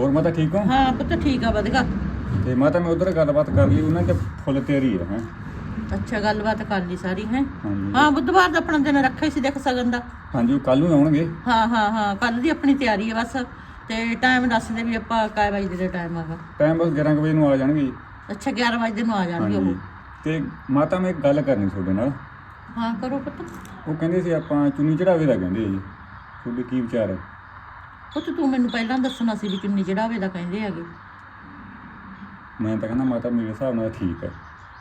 ਹੋਰ ਮਾਤਾ ਠੀਕ ਹੋ? ਹਾਂ ਪੁੱਤ ਠੀਕ ਆ ਵਧੀਆ। ਤੇ ਮਾਤਾ ਮੈਂ ਉਧਰ ਗੱਲਬਾਤ ਕਰ ਲਈ ਉਹਨਾਂ ਤੇ ਫੁੱਲ ਤੇਰੀ ਹੈ ਹੈਂ। ਅੱਛਾ ਗੱਲਬਾਤ ਕਰ ਲਈ ਸਾਰੀ ਹੈ। ਹਾਂਜੀ। ਹਾਂ ਬੁੱਧਵਾਰ ਦਾ ਆਪਣਾ ਦਿਨ ਰੱਖਿਆ ਸੀ ਦੇਖ ਸਕਣ ਦਾ। ਹਾਂਜੀ ਉਹ ਕੱਲ ਨੂੰ ਆਉਣਗੇ। ਹਾਂ ਹਾਂ ਹਾਂ ਕੱਲ ਦੀ ਆਪਣੀ ਤਿਆਰੀ ਹੈ ਬਸ। ਤੇ ਟਾਈਮ ਦੱਸ ਦੇ ਵੀ ਆਪਾਂ ਕਾਇ ਵਜੇ ਦੇ ਟਾਈਮ ਆਗਾ ਟਾਈਮ ਬਸ 11 ਕੁ ਵਜੇ ਨੂੰ ਆ ਜਾਣਗੇ ਜੀ। ਅੱਛਾ 11 ਵਜੇ ਨੂੰ ਆ ਜਾਣਗੇ ਹਾਂਜੀ। ਉਹ ਤੇ ਮਾਤਾ ਮੈਂ ਇੱਕ ਗੱਲ ਕਰਨੀ ਤੁਹਾਡੇ ਨਾਲ। ਹਾਂ ਕਰੋ ਪੁੱਤ। ਉਹ ਕਹਿੰਦੇ ਸੀ ਆਪਾਂ ਚੁੰਨੀ ਚੜਾਵੇ ਦਾ ਕਹਿੰਦੇ ਜੀ। ਤੁਹਾਡੇ ਕੀ ਵਿਚਾਰ ਹੈ ਪੁੱਤ ਤੂੰ ਮੈਨੂੰ ਪਹਿਲਾਂ ਦੱਸਣਾ ਸੀ ਵੀ ਚੁੰਨੀ ਚੜਾਵੇ ਦਾ ਕਹਿੰਦੇ ਹੈਗੇ। ਮੈਂ ਤਾਂ ਕਹਿੰਦਾ ਮਾਤਾ ਮੇਰੇ ਹਿਸਾਬ ਨਾਲ ਠੀਕ ਹੈ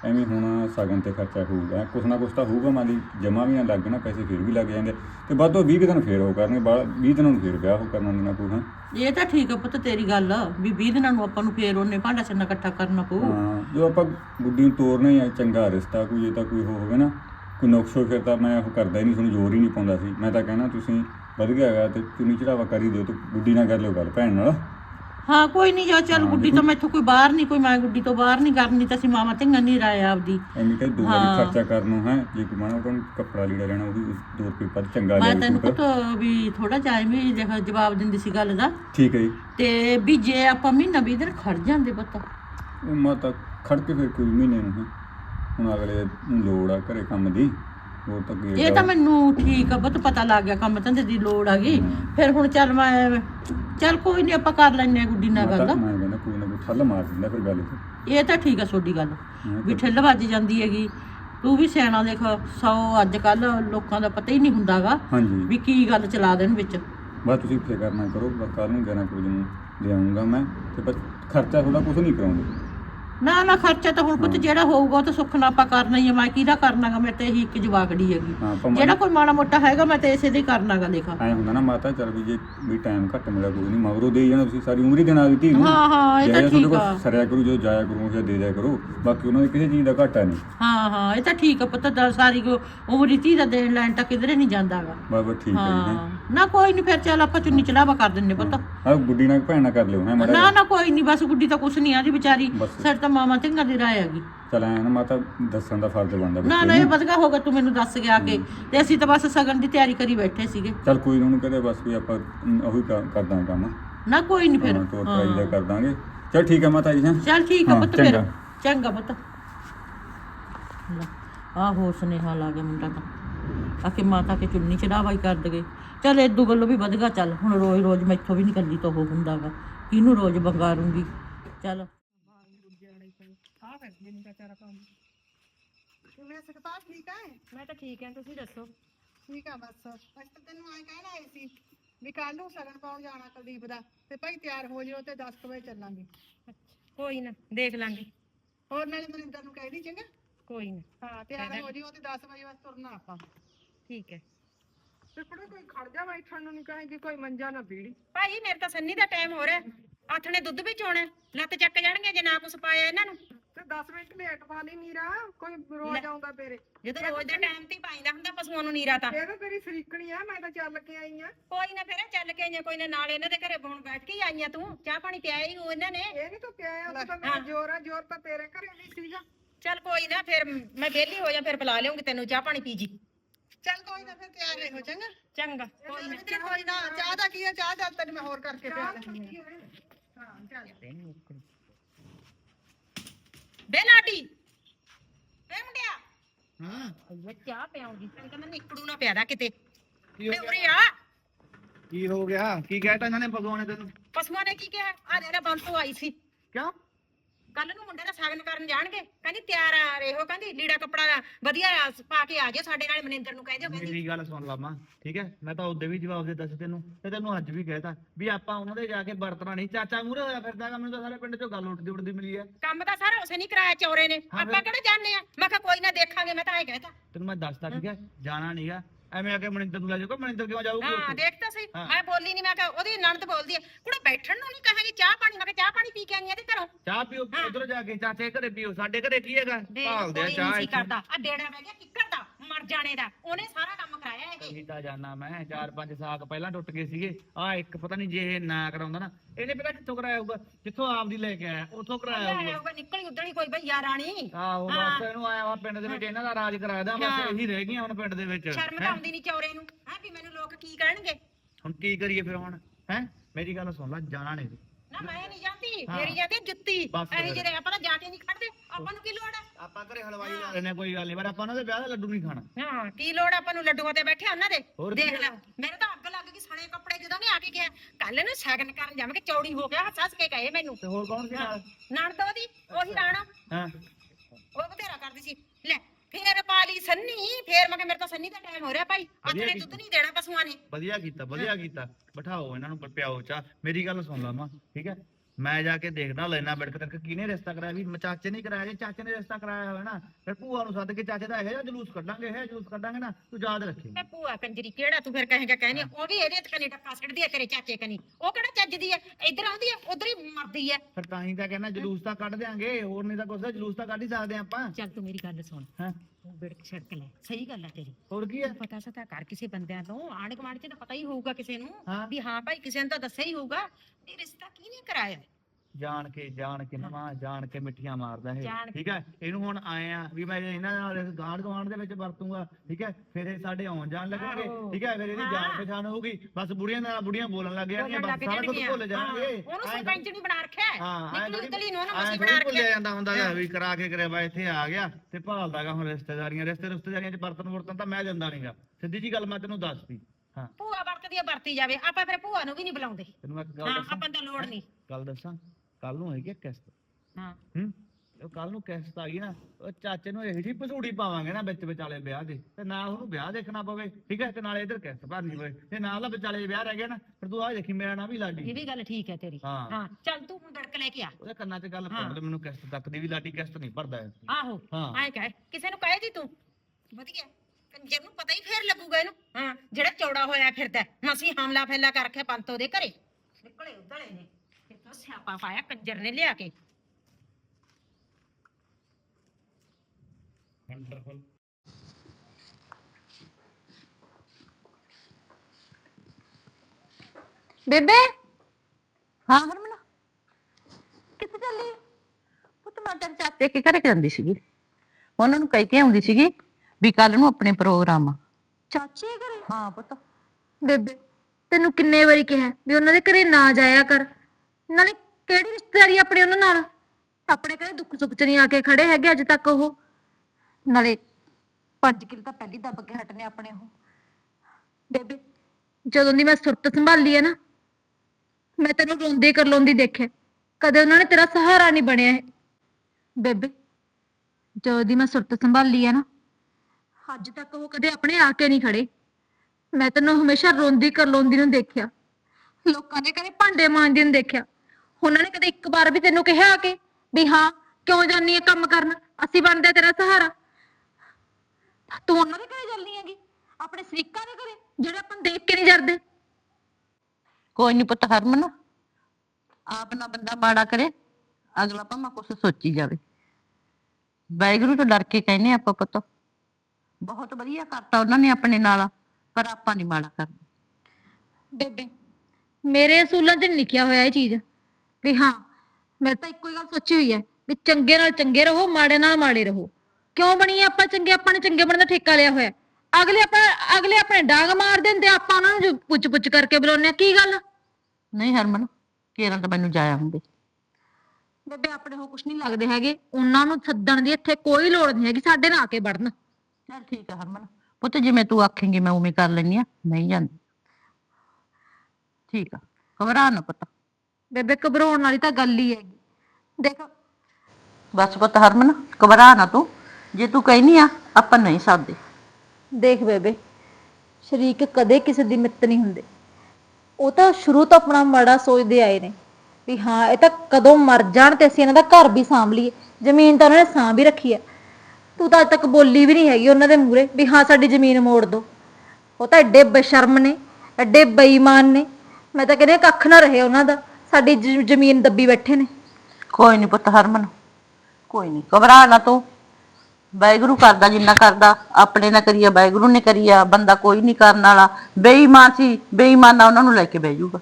ਐਵੇਂ ਹੁਣ ਸਗਨ ਤੇ ਖਰਚਾ ਹੋਊਗਾ ਕੁਛ ਨਾ ਕੁਛ ਤਾਂ ਹੋਊਗਾ ਮਾਂ ਦੀ ਜਮਾ ਵੀ ਨਾ ਲੱਗ ਨਾ ਪੈਸੇ ਫਿਰ ਵੀ ਲੱਗ ਜਾਂਦੇ। ਤੇ ਬਾਅਦ ਉਹ 20 ਕੁ ਦਿਨ ਫੇਰ ਉਹ ਕਰਨਗੇ ਬਾਅਦ 20 ਦਿਨਾਂ ਨੂੰ ਫੇਰ ਵਿਆਹ ਉਹ ਕਰਨਾ ਦੇਣਾ ਪਊ ਹਾਂ। ਇਹ ਤਾਂ ਠੀਕ ਆ ਪੁੱਤ ਤੇਰੀ ਗੱਲ ਵੀ 20 ਦਿਨਾਂ ਨੂੰ ਆਪਾਂ ਨੂੰ ਫੇਰ ਉਹਨੇ ਭਾਂਡਾ ਛੰਨਾ ਇਕੱਠਾ ਕਰਨਾ ਪਊ। ਹਾਂ ਜੋ ਆਪਾਂ ਗੁੱਡੀ ਨੂੰ ਤੋਰਨਾ ਹੀ ਹੈ ਚੰਗਾ ਰਿਸ਼ਤਾ ਕੋਈ ਜੇ ਤਾਂ ਕੋਈ ਉਹ ਹੋਵੇ ਨਾ ਕੋਈ ਨੁਕਸੋ ਫਿਰ ਤਾਂ ਮੈਂ ਉਹ ਕਰਦਾ ਹੀ ਨਹੀਂ ਤੁਹਾਨੂੰ ਜ਼ੋਰ ਹੀ ਨਹੀਂ ਪਾਉਂਦਾ ਸੀ। ਮੈਂ ਤਾਂ ਕਹਿਣਾ ਤੁਸੀਂ ਵਧ ਗਿਆ ਹੈਗਾ ਤੇ ਚੁੰਨੀ ਚੜਾਵਾ ਕਰ ਦਿਓ ਤੇ ਗੁੱਡੀ ਨਾਲ ਕਰ ਲਿਓ ਗੱਲ ਭੈਣ ਨਾਲ। ਹਾਂ ਕੋਈ ਨਹੀਂ ਜਾ ਚੱਲ ਗੁੱਡੀ ਤੋਂ ਮੈਥੋਂ ਕੋਈ ਬਾਹਰ ਨਹੀਂ ਕੋਈ ਮੈਂ ਗੁੱਡੀ ਤੋਂ ਬਾਹਰ ਨਹੀਂ ਕਰਨੀ ਤਾਂ ਅਸੀਂ ਮਾਮਾ ਧੀਆਂ ਨਹੀਂ ਰਾਇਆ ਆਪਦੀ। ਐਵੇਂ ਕਿ ਦੋ ਵਾਰੀ ਖਰਚਾ ਕਰਨੋਂ ਹੈ ਜੇ ਕੋਈ ਮਾਣਾ ਕੋਣ ਕੱਪੜਾ ਲੀੜਾ ਲੈਣਾ ਉਹ ਵੀ ਦੋ ਰੁਪਏ ਪਰ ਚੰਗਾ ਮੈਂ ਜਾਵੇ ਤੈਨੂੰ। ਪੁੱਤ ਵੀ ਥੋੜਾ ਜਿਹਾ ਵੀ ਦੇਖ ਜਵਾਬ ਦਿੰਦੀ ਸੀ ਗੱਲ ਦਾ। ਠੀਕ ਹੈ ਜੀ। ਤੇ ਵੀ ਜੇ ਆਪਾਂ ਮਹੀਨਾ ਵੀਹ ਦਿਨ ਖੜ ਜਾਂਦੇ ਪੁੱਤ। ਉਹ ਮਾਤਾ ਖੜ ਕੇ ਫਿਰ ਕੋਈ ਮਹੀਨੇ ਨੂੰ ਹੁਣ ਅਗਲੇ ਲੋੜ ਆ ਘਰੇ ਕੰਮ ਦੀ। ਹੋਰ ਤਾਂ ਕੀ ਇਹ ਤਾਂ ਮੈਨੂੰ ਠੀਕ ਆ ਪੁੱਤ ਪਤਾ ਲੱਗ ਗਿਆ ਕੰਮ ਧੰਦੇ ਦੀ ਲੋੜ ਆ ਗਈ। ਫਿਰ ਹੁਣ ਚੱਲ ਮੈਂ ਚੱਲ ਕੋਈ ਨਹੀਂ ਆਪਾਂ ਕਰ ਆ ਗੁੱਡੀ ਨਾਲ ਗੱਲ। ਮੈਂ ਕਹਿੰਦਾ ਕੋਈ ਨਾ ਕੋਈ ਠੱਲ ਮਾਰ ਦਿੰਦਾ ਫਿਰ ਗੱਲ ਤੇ। ਇਹ ਤਾਂ ਠੀਕ ਆ ਤੁਹਾਡੀ ਗੱਲ ਵੀ ਠੱਲ ਵੱਜ ਜਾਂਦੀ ਹੈਗੀ। ਤੂੰ ਵੀ ਸਿਆਣਾ ਦੇਖ ਸੌ ਅੱਜ ਕੱਲ ਲੋਕਾਂ ਦਾ ਪਤਾ ਹੀ ਨਹੀਂ ਹੁੰਦਾਗਾ ਵੀ ਕੀ ਗੱਲ ਚਲਾ ਦੇਣ ਵਿੱਚ। ਬਸ ਤੁਸੀਂ ਫਿਕਰ ਨਾ ਕਰੋ ਬਸ ਕੱਲ ਨੂੰ 11 ਕੁ ਵਜੇ ਨੂੰ ਮੈਂ ਤੇ ਬਸ ਖਰਚਾ ਥੋੜਾ ਕੁਝ ਨਹੀਂ ਕਰਾਉਂਦੇ। ਨਾ ਨਾ ਖਰਚਾ ਤਾਂ ਹੁਣ ਪੁੱਤ ਜਿਹੜਾ ਹੋਊਗਾ ਉਹ ਤਾਂ ਸੁੱਖ ਨਾਲ ਆਪਾਂ ਕਰਨਾ ਹੀ ਆ ਮੈਂ ਕਿਹਦਾ ਕਰਨਾਗਾ? ਮੇਰੇ ਤੇ ਇਹੀ ਇੱਕ ਜਵਾਕੜੀ ਹੈਗੀ। ਹਾਂ ਜਿਹੜਾ ਕੋਈ ਮਾੜਾ ਮੋਟਾ ਹੈਗਾ ਮੈਂ ਤੇ ਇਸੇ ਦੇ ਹੀ ਕਰਨਾਗਾ ਦੇਖਾ। ਐ ਹੁੰਦਾ ਨਾ ਮਾਤਾ ਚੱਲ ਵੀ ਜੇ ਵੀ ਟਾਈਮ ਘੱਟ ਮਿਲਿਆ ਕੋਈ ਨਹੀਂ ਮਗਰੋਂ ਦੇ ਜਾਣਾ ਤੁਸੀਂ ਸਾਰੀ ਉਮਰ ਹੀ ਦੇਣਾ ਦਿੱਤੀ ਨੂੰ। ਹਾਂ ਹਾਂ ਇਹ ਤਾਂ ਤੁਹਾਡੇ ਠੀਕ ਕੋਲ ਆ। ਸਰਿਆ ਕਰੂ ਜੋ ਜਾਇਆ ਕਰੂ ਜਾਂ ਦੇ ਦਿਆ ਕਰੋ ਬਾਕੀ ਉਹਨਾਂ ਦੀ ਕਿਸੇ ਚੀਜ਼ ਦਾ ਘਾਟਾ ਨਹੀਂ। ਹਾਂ ਹਾਂ ਇਹ ਤਾਂ ਠੀਕ ਆ ਪੁੱਤ ਦਾ ਸਾਰੀ ਕੋ ਉਮਰ ਧੀ ਦਾ ਦੇਣ ਲੈਣ ਤਾਂ ਕਿਧਰੇ ਨਹੀਂ ਜਾਂਦਾਗਾ। ਬਸ ਬਸ ਠੀਕ ਹੈ ਜੀ ਹੈਂ। ਨਾ ਕੋਈ ਨਹੀਂ ਫਿਰ ਚੱਲ ਆਪਾਂ ਚੁੰਨੀ ਚੜਾਵਾ ਕਰ ਦਿੰਨੇ ਪੁੱਤ। ਆਹ ਗੁੱਡੀ ਨਾਲ ਭੈਣ ਨਾਲ ਕਰ ਲਿਓ ਹੈ ਮਾੜਾ ਨਾ ਨਾ ਕੋਈ ਨਹੀਂ ਬਸ ਗੁੱਡੀ ਤਾਂ ਕੁਛ ਨਹੀਂ ਆਦੀ ਵਿਚਾਰੀ ਬਸ। ਸਾਡੇ ਤਾਂ ਮਾਮਾ ਧੀਆਂ ਦੀ ਰਾਏ ਹੈਗੀ। ਚਲ ਐ ਨਾ ਮਾਤਾ ਦੱਸਣ ਦਾ ਫਰਜ਼ ਬਣਦਾ ਨਾ ਨਾ ਇਹ ਵਧਗਾ ਹੋਗਾ ਤੂੰ ਮੈਨੂੰ ਦੱਸ ਗਿਆ ਕਿ। ਤੇ ਅਸੀਂ ਤਾਂ ਬਸ ਸਗਨ ਦੀ ਤਿਆਰੀ ਕਰੀ ਬੈਠੇ ਸੀਗੇ। ਚਲ ਕੋਈ ਨਾ ਉਹਨੂੰ ਕਹਦੇ ਬਸ ਵੀ ਆਪਾਂ ਉਹੀ ਕਰ ਦਾਂਗੇ ਕੰਮ। ਨਾ ਕੋਈ ਨਹੀਂ ਫਿਰ। ਹਾਂ ਤੋਰ ਟਰਾਈ ਦਾ ਕਰ ਦਾਂਗੇ। ਚਲ ਠੀਕ ਹੈ ਮਾਤਾ ਜੀ ਹਾਂ। ਚੱਲ ਠੀਕ ਹਾਂ, ਪੁੱਤ ਫਿਰ। ਚੰਗਾ। ਚੰਗਾ ਪੁੱਤ। ਆ ਹੋ ਸੁਨੇਹਾ ਲਾ ਗਿਆ ਮੁੰਡਾ ਤਾਂ। ਆਕੇ ਮਾਤਾ ਕੇ ਚੁੰਨੀ ਚੜਾਵਾ ਹੀ ਕਰ ਦਗੇ ਚੱਲ ਇਦੋਂ ਗੱਲੋਂ ਵੀ ਵਧਗਾ ਚੱਲ ਹੁਣ ਰੋਜ਼ ਰੋਜ਼ ਮੈਥੋਂ ਵੀ ਨਹੀਂ ਕੱਲੀ ਤੋਂ ਉਹ ਹੁੰਦਾਗਾ। ਕਿਹਨੂੰ ਰੋਜ਼ ਬੰਗਾਰੂੰਗੀ ਚੱਲ। ਕਿਵੇਂ ਸਖਤਾਰ ਠੀਕ ਹੈ ਮੈਂ ਤਾਂ ਠੀਕ ਹਾਂ ਤੁਸੀਂ ਦੱਸੋ? ਠੀਕ ਆ ਬਸ। ਅੱਜ ਤਾਂ ਤੈਨੂੰ ਐਂ ਕਹਿਣਾ ਆਈ ਸੀ ਵੀ ਕੱਲ ਨੂੰ ਸਗਨ ਪਾਉਣ ਜਾਣਾ ਕੁਲਦੀਪ ਦਾ ਤੇ ਭਾਈ ਤਿਆਰ ਹੋ ਜਿਓ ਤੇ 10 ਵਜੇ ਚੱਲਾਂਗੇ। ਕੋਈ ਨਾ ਦੇਖ ਲਾਂਗੇ। ਹੋਰ ਨਾਲੇ ਮਨਿੰਦਰ ਨੂੰ ਕਹਿ ਦੀ ਚੰਗਾ? ਕੋਈ ਨਾ। ਹਾਂ ਤਿਆਰ ਹੋ ਜਿਓ ਤੇ 10 ਵਜੇ ਬਸ ਤੁਰਨਾ ਆਪਾਂ। ਠੀਕ ਹੈ। ਤੇ ਕੁੜੇ ਕੋਈ ਖੜ ਜਾ ਬੈਠਣ ਨੂੰ ਨਹੀਂ ਕਹੇਗੀ ਕੋਈ ਮੰਜਾ ਨਾ ਪੀੜੀ। ਭਾਈ ਮੇਰੇ ਤਾਂ ਸੰਨੀ ਦਾ ਟਾਈਮ ਹੋ ਰਿਹਾ। ਆਥਣੇ ਦੁੱਧ ਵੀ ਚੋਣਾ। ਲੱਤ ਚੱਕ ਜਾਣਗੇ ਜੇ ਨਾ ਕੁਛ ਪਾਇਆ ਇਹਨਾਂ ਨੂੰ। ਤੇ 10 ਮਿੰਟ ਲੇਟ ਪਾ ਲਈ ਨੀਰਾ ਕੋਈ ਰੋਜ਼ ਆਉਂਦਾ ਤੇਰੇ। ਜਦੋਂ ਰੋਜ਼ ਦੇ ਟਾਈਮ ਤੇ ਹੀ ਪਾਈਦਾ ਹੁੰਦਾ ਪਸ਼ੂਆਂ ਨੂੰ ਨੀਰਾ ਤਾਂ। ਇਹ ਤਾਂ ਤੇਰੀ ਸਰੀਕਣੀ ਆ ਮੈਂ ਤਾਂ ਚੱਲ ਕੇ ਆਈ ਆ। ਕੋਈ ਨਾ ਫਿਰ ਚੱਲ ਕੇ ਆਈਆਂ ਕੋਈ ਨਾ ਨਾਲ ਇਹਨਾਂ ਦੇ ਘਰੇ ਬੋਣ ਬੈਠ ਕੇ ਹੀ ਆਈਆਂ ਤੂੰ। ਚਾਹ ਪਾਣੀ ਪਿਆਇਆ ਹੀ ਉਹ ਇਹਨਾਂ ਨੇ। ਇਹ ਨਹੀਂ ਤੂੰ ਪਿਆ ਆ ਉਹ ਤਾਂ ਮੇਰਾ ਜ਼ੋਰ ਆ ਜ਼ੋਰ ਤਾਂ ਤੇਰੇ ਘਰੇ ਨਹੀਂ ਸੀਗਾ। ਚੱਲ ਕੋਈ ਨਾ ਫਿਰ ਮੈਂ ਵਿਹਲੀ ਹੋ ਜਾ ਫਿਰ ਬੁਲਾ ਲਿਆਉਂਗੀ ਤੈਨੂੰ ਚਾਹ ਪਾਣੀ ਪੀ ਜੀ। ਚੱਲ ਕੋਈ ਨਾ ਫਿਰ ਤਿਆਰ ਰਹੋ ਚੰਗਾ? ਚੰਗਾ ਕੋਈ ਨਾ। ਕੋਈ ਨਾ ਚਾਹ ਦਾ ਕੀ ਆ ਚਾਹ ਦਾ ਤੈਨੂੰ ਮੈਂ ਹੋਰ ਕਰਕੇ ਪਿਆ ਦਿੰਦੀ ਆ ਹਾਂ ਚੱਲ। ਬੇ ਲਾਟੀ ਬੇ ਮੁੰਡਿਆ। ਹਾਂ। ਇਹ ਚਾਹ ਪਿਆਉਂਗੀ ਤੈਨੂੰ ਕਹਿੰਦਾ ਨਿਕੜੂ ਨਾ ਪਿਆਦਾ ਕਿਤੇ। ਬੇ ਉਰੇ ਆ। ਕੀ ਹੋ ਗਿਆ? ਕੀ ਕਹਿਤਾ ਇਹਨਾਂ ਨੇ ਭਗਵਾਨ ਨੇ ਤੈਨੂੰ? ਪਸ਼ੂਆਂ ਨੇ ਕੀ ਕਿਹਾ? ਆ ਜਿਹੜਾ ਬੰਤੋਂ ਆਈ ਸੀ। ਕਿਉਂ? ਕੱਲ ਨੂੰ ਮੁੰਡੇ ਦਾ ਸਾਗਨ ਕਰਨ ਜਾਣਗੇ। ਕਹਿੰਦੀ ਤਿਆਰ ਆ ਰਹੋ ਕਹਿੰਦੀ ਲੀੜਾ ਕੱਪੜਾ ਵਧੀਆ ਪਾ ਕੇ ਆ ਜਾਓ ਸਾਡੇ ਨਾਲ ਮਨਿੰਦਰ ਨੂੰ ਕਹਿ ਦਿਓ ਕਹਿੰਦੀ। ਮੇਰੀ ਗੱਲ ਸੁਣ ਲਾਮਾ ਠੀਕ ਹੈ? ਮੈਂ ਤਾਂ ਉਹਦੇ ਵੀ ਜਵਾਬ ਦੇ ਦਿੱਤਾ ਸੀ ਤੈਨੂੰ ਤੇ ਤੈਨੂੰ ਅੱਜ ਵੀ ਕਹਿਤਾ ਵੀ ਆਪਾਂ ਉਹਨਾਂ ਦੇ ਜਾ ਕੇ ਵਰਤਣਾ ਨਹੀਂ। ਚਾਚਾ ਮੂਰੇ ਹੋਇਆ ਫਿਰਦਾਗਾ ਮੈਨੂੰ ਤਾਂ ਸਾਰੇ ਪਿੰਡ ਚੋਂ ਗੱਲ ਉੱਠਦੀ ਉੱਠਦੀ ਮਿਲੀ ਹੈ। ਕੰਮ ਤਾਂ ਸਾਰਾ ਉਸੇ ਨਹੀਂ ਕਰਾਇਆ ਚੌਰੇ ਨੇ। ਹਾਂ ਆਪਾਂ ਕਿਹੜਾ ਜਾਣਦੇ ਆ? ਮੈਂ ਕਿਹਾ ਕੋਈ ਨਾ ਦੇਖਾਂਗੇ ਮੈਂ ਤਾਂ ਐ ਕਹਿਤਾ। ਤੈਨੂੰ ਮੈਂ ਦੱਸਤਾ ਠੀਕ ਹੈ? ਜਾਣਾ ਨਹੀਂਗਾ ਐਵੇਂ ਆ ਕੇ ਮਨਿੰਦਰ ਨੂੰ ਲੈ ਜਾਊਗਾ। ਮਨਿੰਦਰ ਕਿਉਂ ਜਾਊਗੀ ਹਾਂ ਉੱਥੇ? ਦੇਖ ਤਾਂ ਸਹੀ। ਹਾਂ। ਮੈਂ ਬੋਲੀ ਨਹੀਂ ਮੈਂ ਕਿਹਾ ਉਹਦੀ ਨਣਦ ਬੋਲਦੀ ਹੈ। ਕੁੜੇ ਬੈਠਣ ਨੂੰ ਨਹੀਂ ਕਹਾਂਗੀ ਚਾਹ ਪਾਣੀ ਮੈਂ ਕਿਹਾ ਚਾਹ ਪਾਣੀ ਪੀ ਕੇ ਆਈਆਂ ਤੇ ਘਰੋਂ। ਚਾਹ ਪੀਓ ਉਧਰ ਜਾ ਕੇ ਚਾਚੇ ਘਰੇ ਪੀਓ ਸਾਡੇ ਘਰੇ ਕੀ ਹੈਗਾ? ਦੇਖ ਭਾਲਦੇ ਆ ਕੋਈ ਚਾਹ ਸੀ ਇੱਥੇ। ਕਰਦਾ। ਆ ਡੇੜਾ ਬਹਿ ਗਿਆ ਕਿੱਕਰ ਦਾ। ਮਰ ਜਾਣੇ ਦਾ। ਉਹਨੇ ਸਾਰਾ ਕੰਮ ਕਰਾਇਆ ਇਹ। ਕਹੀ ਤਾਂ ਜਾਣਾ ਮੈਂ ਚਾਰ ਪੰਜ ਸਾਕ ਪਹਿਲਾਂ ਟੁੱਟ ਗਏ ਸੀਗੇ। ਆ ਇੱਕ ਪਤਾ ਨਹੀਂ ਜੇ ਇਹ ਨਾ ਕਰਾਉਂਦਾ ਨਾ ਇਹਨੇ ਪਹਿਲਾਂ ਕਿੱਥੋਂ ਕਰਾਇਆ ਹੋਊਗਾ? ਜਿੱਥੋਂ ਆਪਦੀ ਲੈ ਕੇ ਆਇਆ ਉੱਥੋਂ ਕਰਾਇਆ ਹੋਊਗਾ। ਹੋਊਗਾ ਨਿਕਲੀ ਉਦਣੀ ਕੋਈ ਭਈਆ ਰਾਣੀ। ਆਹੋ ਬਸ ਇਹਨੂੰ ਆਇਆ ਵਾ ਪਿੰਡ ਦੇ ਵਿੱਚ ਇਹਨਾਂ ਦਾ ਰਾਜ ਕਰਾਇਦਾ ਬਸ ਹਾਂ। ਇਹੀ ਰਹਿ ਗਈਆਂ ਹੁਣ ਪਿੰਡ ਦੇ ਵਿੱਚ ਸ਼ਰਮ ਤਾਂ ਹੈਂ? ਆਉਂਦੀ ਨਹੀਂ ਚੌਰੇ ਨੂੰ। ਹੈ ਵੀ ਮੈਨੂੰ ਲੋਕ ਕੀ ਕਹਿਣਗੇ? ਹੁਣ ਕੀ ਕਰੀਏ ਫਿਰ ਹੁਣ ਹੈ? ਮੇਰੀ ਗੱਲ ਸੁਣ ਲੈ ਜਾਣਾ ਨਹੀਂ ਨਾ ਮੈਂ ਨਹੀਂ ਜਾਂਦੀ ਹਾਂ। ਮੇਰੀ ਜਾਂਦੀ ਜੁੱਤੀ। ਬਸ। ਇਹ ਫਿਰ। ਜਿਹੜੇ ਆਪਾਂ ਤਾਂ ਜਾ ਕੇ ਨਹੀਂ ਖੜਦੇ ਆਪਾਂ ਨੂੰ ਕੀ ਲੋੜ ਹੈ ਆਪਾਂ ਘਰੇ ਹਲਵਾਈ ਲਾ ਲੈਣੇ ਕੋਈ ਗੱਲ ਨਹੀਂ ਪਰ ਆਪਾਂ ਉਹਨਾਂ ਦੇ ਵਿਆਹ ਦਾ ਲੱਡੂ ਨਹੀਂ ਖਾਣਾ। ਹਾਂ ਕੀ ਲੋੜ ਆਪਾਂ ਨੂੰ ਲੱਡੂਆਂ ਤੇ ਬੈਠੇ ਉਹਨਾਂ ਦੇ? ਹੋਰ ਕੀ ਦੇਖ ਲੈ ਮੇਰੇ ਤਾਂ ਅੱਗ ਲੱਗ ਗਈ ਸਣੇ ਕੱਪੜੇ ਜਦੋਂ ਨਹੀਂ ਆ ਕੇ ਗਿਆ ਕੱਲ ਨੂੰ ਸ਼ਗਨ ਕਰਨ ਜਾਵਾਂ ਕਿ ਚੌੜੀ ਹੋ ਗਿਆ ਹੱਸ ਹੱਸ ਕੇ ਗਏ ਮੈਨੂੰ। ਤੇ ਹੋਰ ਕੌਣ ਸੀ ਨਾਲ? ਨਣਦ ਉਹਦੀ ਉਹੀ ਰਾਣਾ। ਹਾਂ। ਉਹ ਬਥੇਰਾ ਕਰਦੀ ਸੀ। ਲੈ ਫੇਰ ਪਾ ਲਈ ਸੰਨੀ ਫੇਰ ਮੈਂ ਕਿਹਾ ਮੇਰੇ ਤਾਂ ਸੰਨੀ ਦਾ ਟਾਈਮ ਹੋ ਰਿਹਾ ਭਾਈ। ਵਧੀਆ ਕੀਤਾ। ਦੁੱਧ ਨਹੀਂ ਦੇਣਾ ਪਸ਼ੂਆਂ ਨੇ। ਵਧੀਆ ਕੀਤਾ ਵਧੀਆ ਕੀਤਾ। ਬਿਠਾਓ ਇਹਨਾਂ ਨੂੰ ਪ- ਪਿਆਓ ਚਾ ਮੇਰੀ ਗੱਲ ਸੁਣ ਲਾ ਮਾਂ ਠੀਕ ਹੈ? ਮੈਂ ਜਾ ਕੇ ਦੇਖਦਾ ਲੈਣਾ ਬਿੜਕ ਤੱਕ ਕਿਹਨੇ ਰਿਸ਼ਤਾ ਕਰਾਇਆ? ਵੀ ਮ- ਚਾਚੇ ਨੇ ਕਰਾਇਆ ਜੇ ਚਾਚੇ ਨੇ ਰਿਸ਼ਤਾ ਕਰਾਇਆ ਹੋਇਆ ਨਾ ਫਿਰ ਭੂਆ ਨੂੰ ਸੱਦ ਕੇ ਚਾਚੇ ਦਾ ਇਹੋ ਜਿਹਾ ਜਲੂਸ ਕੱਢਾਂਗੇ ਇਹ ਜਲੂਸ ਕੱਢਾਂਗੇ ਨਾ ਤੂੰ ਯਾਦ ਰੱਖੀ। ਤੇ ਭੂਆ ਕੰਜਰੀ ਕਿਹੜਾ ਤੂੰ ਫਿਰ ਕਹੇਗਾ ਕਹਿੰਦੀ ਉਹ ਵੀ ਇਹਦੇ ਤੇ ਕਨੀ ਟੱਕਾ ਛੱਡਦੀ ਹੈ ਤੇਰੇ ਚਾਚੇ ਕਨੀ। ਉਹ ਕਿਹੜਾ ਚੱਜਦੀ ਹੈ ਇੱਧਰ ਆਉਂਦੀ ਹੈ ਉਧਰ ਹੀ ਮਰਦੀ ਹੈ ਫਿਰ ਤਾਂ ਹੀ ਤਾਂ ਕਹਿੰਦਾ ਜਲੂਸ ਤਾਂ ਕੱਢ ਦਿਆਂਗੇ ਹੋਰ ਨਹੀਂ ਤਾਂ ਕੁਛ ਜਲੂਸ ਤਾਂ ਕੱਢ ਹੀ ਸਕਦੇ ਆਪਾਂ। ਚੱਲ ਤੂੰ ਮੇਰੀ ਗੱਲ ਸੁਣ। ਹਾਂ? ਬਿੜਕ ਛੜਕ ਲੈ। ਸਹੀ ਗੱਲ ਹੈ ਤੇਰੀ। ਹੋਰ ਕੀ ਤੂੰ ਪਤਾ ਸਤਾ ਕਰ ਕਿਸੇ ਬੰਦਿਆਂ ਤੋਂ ਆਂਢ ਗੁਆਂਢ ਚ ਤਾਂ ਪਤਾ ਹੀ ਹੋਊਗਾ ਕਿਸੇ ਨੂੰ ਹਾਂ। ਵੀ ਹਾਂ ਭਾਈ ਕਿਸੇ ਨੇ ਤਾਂ ਦੱਸਿਆ ਹੀ ਹੋਊਗਾ। ਇਹ ਰਿਸ਼ਤਾ ਕਿਹਨੇ ਕਰਾਇਆ? ਜਾਣ ਕੇ ਜਾਣ ਕੇ ਨਾ ਮਾਂ ਜਾਣ ਕੇ ਮਿੱਠੀਆਂ ਮਾਰਦਾ ਜਾਣ ਇਹ ਠੀਕ ਹੈ? ਇਹਨੂੰ ਹੁਣ ਆਏ ਆ ਵੀ ਮੈਂ ਇਹਨਾਂ ਨਾਲ ਗਾਂਢ ਗਵਾਂਢ ਦੇ ਵਿੱਚ ਵਰਤੂੰਗਾ ਠੀਕ ਹੈ? ਫਿਰ ਇਹ ਸਾਡੇ ਆਉਣ ਜਾਣ ਲੱਗਣਗੇ ਆਹੋ। ਠੀਕ ਹੈ? ਫਿਰ ਇਹਦੀ ਜਾਣ ਹਾਂ। ਪਛਾਣ ਹੋਊਗੀ। ਬਸ ਬੁੜੀਆਂ ਨਾਲ ਬੁੜੀਆਂ ਬੋਲਣ ਲੱਗ ਜਾਣਗੀਆਂ ਬਸ ਸਾਰਾ ਕੁਝ। ਭੁੱਲ ਜਾਣਗੇ। ਹਾਂ, ਉਹਨੂੰ ਐਂ ਸਰਪੰਚ ਨਹੀਂ ਬਣਾ ਰੱਖਿਆ। ਹੈ। ਹਾਂ ਨਿਕਲੀ ਨੂੰ ਉਹਨੂੰ ਥੋੜ੍ਹੀ ਬਣਾ ਭੁੱਲਿਆ ਰੱਖਿਆ। ਜਾਂਦਾ ਹੁੰਦਾ ਗਾ ਵੀ ਕਰਾ ਕੇ ਕਰਿਆ ਵਾ ਇੱਥੇ ਆ ਗਿਆ ਤੇ ਭਾਲਦਾਗਾ ਹੁਣ ਰਿਸ਼ਤੇਦਾਰੀਆਂ। ਰਿਸ਼ਤੇ ਰਿਸ਼ਤੇਦਾਰੀਆਂ 'ਚ ਬਰਤਨ ਵਰਤਨ ਤਾਂ ਮੈਂ ਦਿੰਦਾ ਨਹੀਂਗਾ। ਸਿੱਧੀ ਜੀ ਗੱਲ ਮੈਂ ਤੈਨੂੰ ਦੱਸਤੀ। ਹਾਂ। ਭੂਆ ਵਰਤਦੀ ਹੈ ਵਰਤੀ ਜਾਵੇ। ਆਪਾਂ ਫਿਰ ਭੂਆ ਨੂੰ ਵੀ ਨਹੀਂ ਬੁਲਾਉਂਦੇ। ਤੈਨੂੰ ਮੈਂ ਇੱਕ ਗੱਲ ਹਾਂ ਦੱਸਾਂ? ਆਪਾਂ ਤਾਂ ਲੋੜ ਨਹੀਂ। ਗੱਲ ਦੱਸਾਂ? ਕੱਲ ਨੂੰ ਹੈਗੀ ਆ ਕਿਸ਼ਤ। ਹਾਂ। ਹੂੰ? ਉਹ ਕੱਲ ਨੂੰ ਕਿਸ਼ਤ ਆ ਗਈ ਨਾ ਉਹ ਚਾਚੇ ਨੂੰ ਇਹੋ ਪਸੂੜੀ ਪਾਵਾਂਗੇ ਨਾ ਵਿੱਚ ਵਿਚਾਲੇ ਵਿਆਹ ਦੇ ਤੇ ਨਾ ਉਹਨੂੰ ਵਿਆਹ ਦੇਖਣਾ ਪਵੇ ਠੀਕ ਹੈ? ਤੇ ਨਾਲੇ ਇਧਰ ਕਿਸ਼ਤ ਭਰਨੀ ਪਵੇ। ਤੇ ਨਾਲ ਦਾ ਵਿਚਾਲੇ ਵਿਆਹ ਰਹਿ ਗਿਆ ਨਾ ਫਿਰ ਤੂੰ ਆਹ ਦੇਖੀ ਮੇਰਾ ਨਾਂ ਵੀ ਇਹ ਲਾਡੀ ਵੀ ਗੱਲ ਠੀਕ ਹੈ ਤੇਰੀ। ਹਾਂ। ਹਾਂ ਚੱਲ ਤੂੰ ਹੁਣ ਦੜਕ ਲੈ ਕੇ ਆ। ਉਹਦੇ ਕੰਨਾਂ 'ਚ ਗੱਲ ਹਾਂ। ਤੇ ਮੈਨੂੰ ਕਿਸ਼ਤ ਤੱਕ ਦੀ ਵੀ ਲਾਡੀ ਕਿਸ਼ਤ ਨਹੀਂ ਭਰਦਾ। ਆਹੋ ਹਾਂ। ਐਂ ਕਹਿ ਕਿਸੇ ਨੂੰ ਕਹੇ ਦੀ ਤੂੰ। ਵਧੀਆ। ਕੰਜਰ ਨੂੰ ਪਤਾ ਹੀ ਫੇਰ ਲੱਗੂਗਾ ਇਹਨੂੰ। ਹਾਂ ਜਿਹੜਾ ਚੌੜਾ ਹੋਇਆ ਫਿਰਦਾ ਮਸੀਂ ਹਮਲਾ ਫੈਲਾ ਕਰ ਰੱਖਿਆ ਪੰਤੋ ਦੇ ਘਰੇ। ਨਿਕਲੇ ਉਧਲੇ ਨੇ। ਸਿਆਪਾ ਪਾਇਆ ਕੰਜਰ ਨੇ ਲਿਆ ਕੇ। ਬੇਬੇ? ਹਾਂ ਹਰਮਨ। ਕਿੱਥੇ ਚੱਲੀ? ਪੁੱਤ ਮੈਂ ਤੇਰੇ ਚਾਚੇ ਕੇ ਘਰੇ ਜਾਂਦੀ ਸੀਗੀ। ਉਹਨਾਂ ਨੂੰ ਕਹਿ ਕੇ ਆਉਂਦੀ ਸੀਗੀ ਵੀ ਕੱਲ ਨੂੰ ਆਪਣੇ ਪ੍ਰੋਗਰਾਮ ਆ। ਚਾਚੇ ਘਰੇ? ਹਾਂ ਪੁੱਤ। ਬੇਬੇ ਤੈਨੂੰ ਕਿੰਨੇ ਵਾਰੀ ਕਿਹਾ ਵੀ ਉਹਨਾਂ ਦੇ ਘਰੇ ਨਾ ਜਾਇਆ ਕਰ। ਨਾਲੇ ਕਿਹੜੀ ਰਿਸ਼ਤੇਦਾਰੀ ਆ ਆਪਣੀ ਉਹਨਾਂ ਨਾਲ? ਆਪਣੇ ਘਰੇ ਦੁੱਖ ਸੁੱਖ ਚ ਨਹੀਂ ਆ ਕੇ ਖੜੇ ਹੈਗੇ ਅੱਜ ਤੱਕ ਉਹ। ਨਾਲੇ 5 ਕਿਲੋ ਤਾਂ ਪਹਿਲੀ ਦੱਬ ਕੇ ਹਟਨੇ ਆਪਣੇ ਉਹ। ਬੇਬੇ, ਜਦੋਂ ਦੀ ਮੈਂ ਸੁਰਤ ਸੰਭਾਲੀ ਹੈ ਨਾ, ਮੈਂ ਤੈਨੂੰ ਰੋਂਦੇ ਕਰ ਲਾਉਂਦੀ ਦੇਖਿਆ ਕਦੇ ਉਹਨਾਂ ਨੇ ਤੇਰਾ ਸਹਾਰਾ ਨਹੀਂ ਬਣਿਆ ਹੈ ਬੇਬੇ, ਜਦੋਂ ਦੀ ਮੈਂ ਸੁਰਤ ਸੰਭਾਲੀ ਹੈ ਨਾ, ਅੱਜ ਤੱਕ ਉਹ ਕਦੇ ਆਪਣੇ ਆ ਕੇ ਨਹੀਂ ਖੜੇ। ਮੈਂ ਤੈਨੂੰ ਹਮੇਸ਼ਾ ਰੋਂਦੀ ਕਰਲਾਉਂਦੀ ਨੂੰ ਦੇਖਿਆ। ਲੋਕਾਂ ਦੇ ਘਰੇ ਭਾਂਡੇ ਮਾਂਜਦੇ ਨੂੰ ਦੇਖਿਆ। ਉਹਨਾਂ ਨੇ ਕਦੇ ਇੱਕ ਵਾਰ ਵੀ ਤੈਨੂੰ ਕਿਹਾ ਕਿ ਵੀ ਹਾਂ ਕਿਉਂ ਜਾਨੀ ਹੈ ਕੰਮ ਕਰਨ? ਅਸੀਂ ਬਣਦੇ ਤੇਰਾ ਸਹਾਰਾ। ਤੂੰ ਉਹਨਾਂ ਦੇ ਘਰੇ ਚੱਲਣੀ ਹੈਗੀ ਆਪਣੇ ਸਰੀਕਾਂ ਦੇ ਘਰੇ ਜਿਹੜੇ ਆਪਾਂ ਨੂੰ ਦੇਖ ਕੇ ਨਹੀਂ ਜਰਦੇ। ਕੋਈ ਨਹੀਂ ਪੁੱਤ ਹਰਮਨ ਆਪ ਨਾ ਬੰਦਾ ਮਾੜਾ ਕਰੇ ਅਗਲਾ ਭਾਵੇਂ ਕੁਛ ਸੋਚੀ ਜਾਵੇ। ਵਾਹਿਗੁਰੂ ਤੋਂ ਡਰ ਕੇ ਕਹਿੰਨੇ ਆਪਾਂ ਪੁੱਤ। ਬਹੁਤ ਵਧੀਆ ਕਰਤਾ ਉਹਨਾਂ ਨੇ ਆਪਣੇ ਨਾਲ ਪਰ ਆਪਾਂ ਨਹੀਂ ਮਾੜਾ ਕਰਨਾ। ਬੇਬੇ ਮੇਰੇ ਅਸੂਲਾਂ 'ਚ ਨੀ ਲਿਖਿਆ ਹੋਇਆ ਇਹ ਚੀਜ਼। ਵੀ ਹਾਂ ਮੈਂ ਤਾਂ ਇੱਕੋ ਹੀ ਗੱਲ ਸੋਚੀ ਹੋਈ ਹੈ ਵੀ ਚੰਗੇ ਨਾਲ ਚੰਗੇ ਰਹੋ ਮਾੜੇ ਨਾਲ ਮਾੜੇ ਰਹੋ। ਕਿਉਂ ਬਣੀ ਆਪਾਂ ਚੰਗੇ? ਆਪਾਂ ਨੇ ਚੰਗੇ ਬਣਨ ਦਾ ਠੇਕਾ ਲਿਆ ਹੋਇਆ ਅਗਲੇ ਆਪਾਂ ਅਗਲੇ ਆਪਣੇ ਡਾਂਗ ਮਾਰ ਦਿੰਦੇ ਆਪਾਂ ਉਹਨਾਂ ਨੂੰ ਪੁੱਛ ਪੁੱਛ ਕਰਕੇ ਬੁਲਾਉਂਦੇ ਆ ਕੀ ਗੱਲ? ਨਹੀਂ ਹਰਮਨ ਕੇਰਾਂ ਤਾਂ ਮੈਨੂੰ ਜਾਇਆ ਹੁੰਦੇ। ਬੇਬੇ ਆਪਣੇ ਉਹ ਕੁਛ ਨਹੀਂ ਲੱਗਦੇ ਹੈਗੇ। ਉਹਨਾਂ ਨੂੰ ਸੱਦਣ ਦੀ ਇੱਥੇ ਕੋਈ ਲੋੜ ਨਹੀਂ ਹੈਗੀ ਸਾਡੇ ਨਾਲ ਆ ਕੇ ਵੜਨ। ਚੱਲ ਠੀਕ ਆ ਹਰਮਨ। ਪੁੱਤ ਜਿਵੇਂ ਤੂੰ ਆਖੇਂਗੀ ਮੈਂ ਉਵੇਂ ਕਰ ਲੈਣੀ ਆ ਨਹੀਂ ਜਾਂਦੀ। ਠੀਕ ਆ ਘਬਰਾ ਨਾ ਪੁੱਤ। ਬੇਬੇ ਘਬਰਾਉਣ ਵਾਲੀ ਤਾਂ ਗੱਲ ਹੀ ਹੈਗੀ। ਦੇਖ। ਬਸ ਪੁੱਤ ਹਰਮਨ ਘਬਰਾ ਨਾ ਤੂੰ। ਜੇ ਤੂੰ ਕਹਿਨੀ ਆ ਆਪਾਂ ਨਹੀਂ ਸਕਦੇ ਦੇਖ ਬੇਬੇ ਸ਼ਰੀਕ ਕਦੇ ਕਿਸੇ ਦੀ ਮਿੱਤ ਨਹੀਂ ਹੁੰਦੇ। ਉਹ ਤਾਂ ਸ਼ੁਰੂ ਤੋਂ ਆਪਣਾ ਮਾੜਾ ਸੋਚਦੇ ਆਏ ਨੇ ਵੀ ਹਾਂ ਇਹ ਤਾਂ ਕਦੋਂ ਮਰ ਜਾਣ ਤੇ ਅਸੀਂ ਇਹਨਾਂ ਦਾ ਘਰ ਵੀ ਸਾਂਭ ਲਈਏ। ਜ਼ਮੀਨ ਤਾਂ ਉਹਨਾਂ ਨੇ ਸਾਂਭ ਹੀ ਰੱਖੀ ਹੈ ਤੂੰ ਤਾਂ ਅੱਜ ਤੱਕ ਬੋਲੀ ਵੀ ਨਹੀਂ ਹੈਗੀ ਉਹਨਾਂ ਦੇ ਮੂਹਰੇ ਵੀ ਹਾਂ ਸਾਡੀ ਜ਼ਮੀਨ ਮੋੜ ਦਿਓ ਉਹ ਤਾਂ ਐਡੇ ਬੇਸ਼ਰਮ ਨੇ ਐਡੇ ਬੇਈਮਾਨ ਨੇ। ਮੈਂ ਤਾਂ ਕਹਿੰਦੀ ਕੱਖ ਨਾ ਰਹੇ ਉਹਨਾਂ ਦਾ। ਸਾਡੀ ਜ਼- ਜ਼ਮੀਨ ਦੱਬੀ ਬੈਠੇ ਨੇ। ਕੋਈ ਨਹੀਂ ਪੁੱਤ ਹਰਮਨ ਕੋਈ ਨਹੀਂ ਘਬਰਾ ਨਾ ਤੂੰ। ਵਾਹਿਗੁਰੂ ਕਰਦਾ ਜਿੰਨਾ ਕਰਦਾ ਆਪਣੇ ਨਾਲ ਕਰੀਆ ਵਾਹਿਗੁਰੂ ਨੇ ਕਰੀਆ ਬੰਦਾ ਕੋਈ ਨਹੀਂ ਕਰਨ ਵਾਲਾ। ਬੇਈਮਾਨ ਸੀ ਬੇਈਮਾਨਾ ਉਹਨਾਂ ਨੂੰ ਲੈ ਕੇ ਬਹਿ ਜਾਊਗਾ।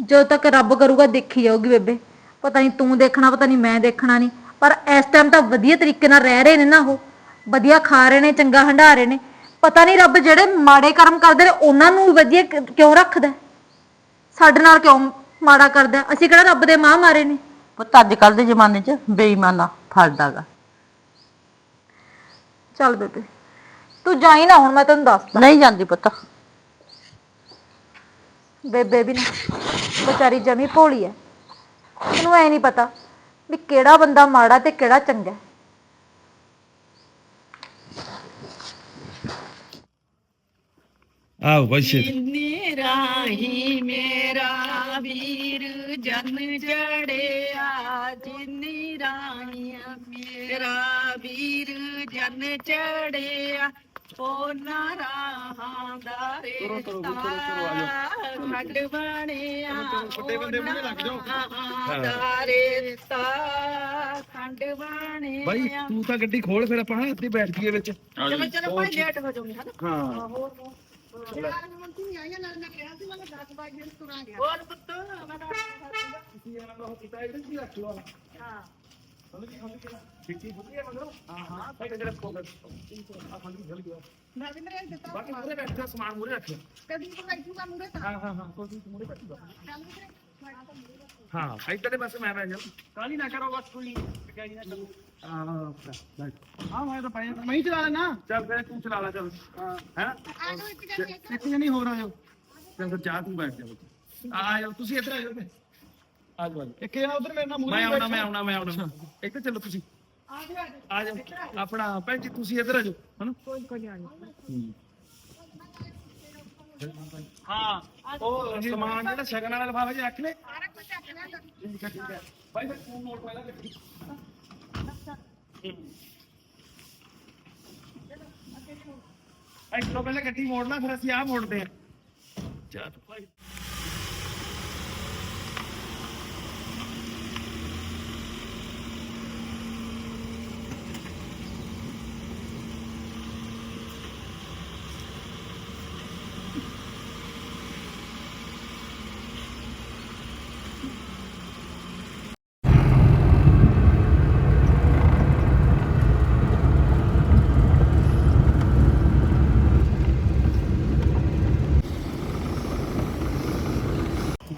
ਜਦੋਂ ਤੱਕ ਰੱਬ ਕਰੂਗਾ ਦੇਖੀ ਜਾਊਗੀ ਬੇਬੇ। ਪਤਾ ਨਹੀਂ ਤੂੰ ਦੇਖਣਾ ਪਤਾ ਨਹੀਂ ਮੈਂ ਦੇਖਣਾ ਨਹੀਂ ਪਰ ਇਸ ਟਾਈਮ ਤਾਂ ਵਧੀਆ ਤਰੀਕੇ ਨਾਲ ਰਹਿ ਰਹੇ ਨੇ ਨਾ ਉਹ। ਵਧੀਆ ਖਾ ਰਹੇ ਨੇ ਚੰਗਾ ਹੰਢਾ ਰਹੇ ਨੇ। ਪਤਾ ਨਹੀਂ ਰੱਬ ਜਿਹੜੇ ਮਾੜੇ ਕਰਮ ਕਰਦੇ ਨੇ ਉਹਨਾਂ ਨੂੰ ਵੀ ਵਧੀਆ ਕ- ਕਿਉਂ ਰੱਖਦਾ ਹੈ? ਸਾਡੇ ਨਾਲ ਕਿਉਂ ਮਾੜਾ ਕਰਦਾ? ਹੈ। ਅਸੀਂ ਕਿਹੜਾ ਰੱਬ ਦੇ ਮਾਂ ਮਾਰੇ ਨੇ? ਪੁੱਤ ਅੱਜ ਕੱਲ ਦੇ ਜ਼ਮਾਨੇ 'ਚ ਬੇਈਮਾਨਾ ਫਲਦਾਗਾ ਚੱਲ ਬੇਬੇ ਤੂੰ ਜਾਈ ਨਾ ਹੁਣ ਮੈਂ ਤੈਨੂੰ ਦੱਸ ਨਹੀਂ ਜਾਂਦੀ ਪੁੱਤ। ਬੇਬੇ ਵੀ ਨਾ ਵਿਚਾਰੀ ਜਮੀ ਭੋਲੀ ਐ। ਉਹਨੂੰ ਐ ਨਹੀਂ ਪਤਾ ਵੀ ਕਿਹੜਾ ਬੰਦਾ ਮਾੜਾ ਤੇ ਕਿਹੜਾ ਚੰਗਾ ਹੈ। ਆਓ ਬਸ ਰਾਹੀ ਮੇਰਾ ਵੀਰ ਜਨ ਚੜਿਆ ਜਿਨੀ ਰਾਹੀਆਂ ਮੇਰਾ ਵੀਰ ਜਨ ਚੜਿਆ ਉਹਨਾਂ ਰਾਹਾਂ ਦਾ ਰੇਤਾ ਖੰਡ ਬਣਿਆ। ਉਹਨਾਂ ਦਾ ਰੇਤਾ ਖੰਡ ਬਣਿਆ। ਬਾਈ ਤੂੰ ਤਾਂ ਗੱਡੀ ਖੋਲ ਫਿਰ ਆਪਾਂ ਹਾਂ ਇੱਥੇ ਬੈਠ ਜੀਏ ਵਿੱਚ। ਚਲੋ ਚਲੋ ਭਾਈ ਲੇਟ ਹੋ ਜਾਊਂਗੀ ਹਨਾ? ਹਾਂ। ਹੋਰ ਮੰਤੀ ਆਈਆਂ ਨਾਲ ਮੈਂ ਕਿਹਾ ਸੀ ਮੈਂ 10 ਵਜੇ ਨੂੰ ਤੁਰਾਂਗੇ ਹੋਰ ਪੁੱਤ ਮੈਂ ਤਾਂ ਹਾਂ। ਮੈਂ ਵੀ ਮੇਰੇ ਦਿੱਤਾ। ਬਾਕੀ ਮੂਰੇ ਬੈਠਾ ਸਮਾਨ ਮੂਰੇ ਰੱਖ ਕਦੀ ਤੂੰ ਬੈਠੂਗਾ ਮੂਰੇ ਤਾਂ। ਹਾਂ ਹਾਂ ਹਾਂ ਕੋਈ ਮੂਰੇ ਬੈਠੂਗਾ ਚੱਲ ਵੀਰੇ ਮੈਂ ਤਾਂ ਮੂਹਰੇ ਬੈਠੂ। ਹਾਂ ਇੱਧਰ ਦੇ ਪਾਸੇ ਮੈਂ ਬੈਠ ਜਾ। ਕਾਲੀ ਨਾ ਕਰੋ ਬਸ ਕੋਈ ਕਾਲੀ ਨਾ ਕਰੋ ਹਾਂ ਹਾਂ ਮੈਂ ਤਾਂ ਪਾਇਆ ਮੈਂ ਹੀ ਚਲਾ ਲੈਣਾ ਚੱਲ ਫਿਰ ਤੂੰ ਚਲਾ ਲੈ ਚੱਲ। ਹਾਂ। ਹੈ? ਆ ਜਾਓ ਇੱਕ ਜਣੇ ਇੱਕ ਇੱਥੇ ਨਹੀਂ ਹੋ ਰਹਾ ਜੋ ਚੱਲ ਫਿਰ ਚਾਹ ਤੂੰ ਬੈਠ ਜਾ ਬੱਚੇ ਆ ਜਾਓ ਤੁਸੀਂ ਇੱਧਰ ਆ ਜਾਓ ਤੇ ਆ ਜਾਓ ਇੱਕ ਜਣਾ ਉਧਰ ਮੇਰੇ ਨਾਲ ਮੂਰੇ ਮੈਂ ਆਉਣਾ ਮੈਂ ਆਉਣਾ ਮੈਂ ਆਉਣਾ। ਇੱਥੇ ਚੱਲੋ ਤੁਸੀਂ। ਆ ਜਾਓ ਆ ਜਾਓ। ਆਪਣਾ ਭੈਣ ਜੀ ਤੁਸੀਂ ਇੱਧਰ ਆ ਜਾਓ ਹਨਾ? ਕੋਈ ਕੋਈ ਆ ਜਾਓ। ਹਾਂ ਉਹ ਸਮਾਨ ਜਿਹੜਾ ਸ਼ਗਨ ਵਾਲਾ ਲਿਫਾਫੇ 'ਚ ਰੱਖ ਲੈ ਸਾਰਾ ਕੁਝ ਚੱਕ ਲਿਆ ਕਰ। ਠੀਕ ਹੈ ਠੀਕ ਹੈ ਭਾਈ ਫਿਰ ਤੂੰ ਨੋਟ ਪਹਿਲਾਂ ਕੱਢੀ ਇੱਕ ਤੋਂ ਪਹਿਲਾਂ ਗੱਡੀ ਮੋੜਨਾ ਫਿਰ ਅਸੀਂ ਆਹ ਮੋੜਦੇ ਆ ਚੱਲ ਭਾਈ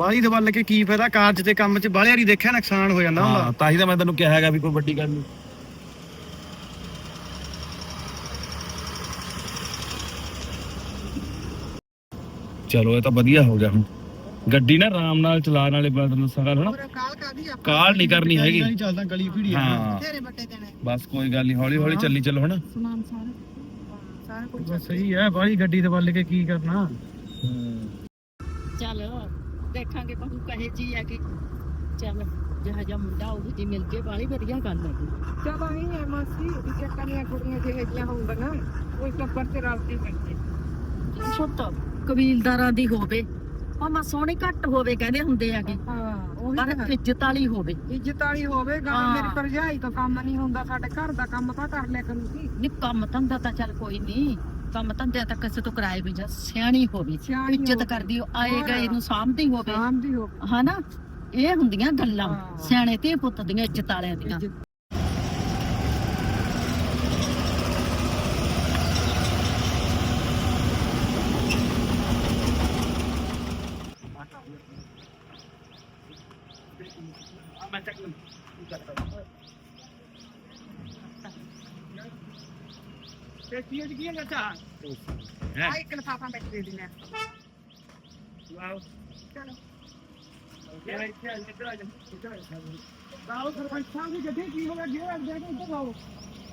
ਬਾਹਲੀ ਦਵਲ ਕੇ ਕੀ ਫਾਇਦਾ ਕਾਰਜ ਤੇ ਕੰਮ 'ਚ ਬਾਹਲੇ ਵਾਰੀ ਦੇਖਿਆ ਨੁਕਸਾਨ ਹੋ ਜਾਂਦਾ ਹੁੰਦਾ। ਤਾਂ ਹੀ ਤਾਂ ਮੈਂ ਤੈਨੂੰ ਕਿਹਾ ਹੈਗਾ ਵੀ ਕੋਈ ਵੱਡੀ ਗੱਲ ਨਹੀਂ। ਚਲੋ ਇਹ ਤਾਂ ਵਧੀਆ ਹੋ ਗਿਆ ਹੁਣ। ਗੱਡੀ ਨਾ ਆਰਾਮ ਨਾਲ ਚਲਾਉਣ ਵਾਲੇ ਬੰਦੇ ਨੂੰ ਸੰਗਾ ਹਨਾ। ਹੋਰ ਕਾਲ ਕਾਦੀ ਕਾਲ ਨਹੀਂ ਕਰਨੀ ਹੈਗੀ। ਚੱਲਦਾ ਗਲੀ ਭੀੜੀ ਹਾਂ। ਤੇਰੇ ਵੱਡੇ ਦੇਣੇ। ਬਸ ਕੋਈ ਗੱਲ ਨਹੀਂ ਹੌਲੀ ਹੌਲੀ ਚੱਲੀ ਚੱਲੋ ਹਨਾ। ਸਮਾਨ ਸਾਰਾ। ਸਾਰਾ ਕੁਝ ਬਸ ਸਹੀ ਹੈ ਬਾਹਲੀ ਗੱਡੀ ਤੇ ਵੱਲ ਕੇ ਕੀ ਕਰਨਾ। ਦੇਖਾਂਗੇ ਬਹੂ ਕਹੇ ਜੀ ਆ ਕਿ ਚੱਲ ਜਿਹੜਾ ਜਿਹਾ ਮੁੰਡਾ ਉਹ ਜੀ ਮਿਲ ਜੇ ਬਾਲੀ ਵਧੀਆ ਗੱਲ ਹੈ ਚਲੋ ਨਹੀਂ ਹੈ ਮਾਸੀ ਵੀ ਚੱਕਣੀਆਂ ਕੁੜੀਆਂ ਜਿਹੇ ਜਿਹੀਆਂ ਹੋਣਗੀਆਂ ਕੋਈ ਟੱਬਰ ਤੇ ਰਲਦੀ ਪੈਂਦੀ ਛੋਟ ਕਬੀਲਦਾਰਾਂ ਦੀ ਹੋਵੇ ਭਾਵੇਂ ਸੋਹਣੀ ਘੱਟ ਹੋਵੇ ਕਹਿੰਦੇ ਹੁੰਦੇ ਆਗੇ ਹਾਂ ਉਹੀ ਪਰ ਤਾਂ ਹੈ। ਇੱਜ਼ਤ ਵਾਲੀ ਹੋਵੇ। ਇੱਜ਼ਤ ਵਾਲੀ ਹੋਵੇ ਹਾਂ। ਮੇਰੀ ਭਰਜਾਈ ਤੋਂ ਕੰਮ ਨਹੀਂ ਹੁੰਦਾ ਸਾਡੇ ਘਰ ਦਾ ਕੰਮ ਤਾਂ ਕਰ ਲਿਆ ਕਰੂਗੀ। ਨੀ ਕੰਮ ਧੰਦਾ ਤਾਂ ਚੱਲ ਕੋਈ ਨਹੀਂ। ਕੰਮ ਧੰਦੇ ਤਾਂ ਕਿਸੇ ਤੋਂ ਕਰਾਏ ਵੀ ਜਾ ਸਿਆਣੀ ਹੋਵੇ ਸਿਆਣੀ ਇੱਜ਼ਤ ਹੋਵੇ। ਕਰਦੀ ਹੋ ਆਏ। ਗਏ ਨੂੰ ਸਾਂਭਦੀ ਹੋਵੇ ਆਮ ਦੀ ਹੋਵੇ ਹਨਾ ਇਹ ਹੁੰਦੀਆਂ ਗੱਲਾਂ ਹਾਂ। ਸਿਆਣੇ ਤੇ ਪੁੱਤ ਦੀਆਂ ਇੱਜ਼ਤ ਵਾਲਿਆਂ ਦੀਆਂ ਇੱਜ਼ਤ ਮੈਂ ਚੱਕ ਤੇ ਕੀ ਕੀ ਹੈ ਚਾਚਾ ਆ ਇੱਕ ਲਫਾਫਾ ਵਿੱਚ ਦੇ ਦਿੰਦੇ ਆ ਵਾਓ ਚਲੋ ਇਹ ਇੱਥੇ ਆ ਇੱਧਰ ਆ ਜਾ ਇੱਧਰ ਆ ਜਾ ਆਓ ਸਰਪੰਚ ਸਾਹਿਬ ਦੀ ਗੱਡੀ ਕੀ ਹੋ ਗਿਆ ਜੇ ਅੱਗੇ ਕੇ ਇੱਧਰ ਆਓ।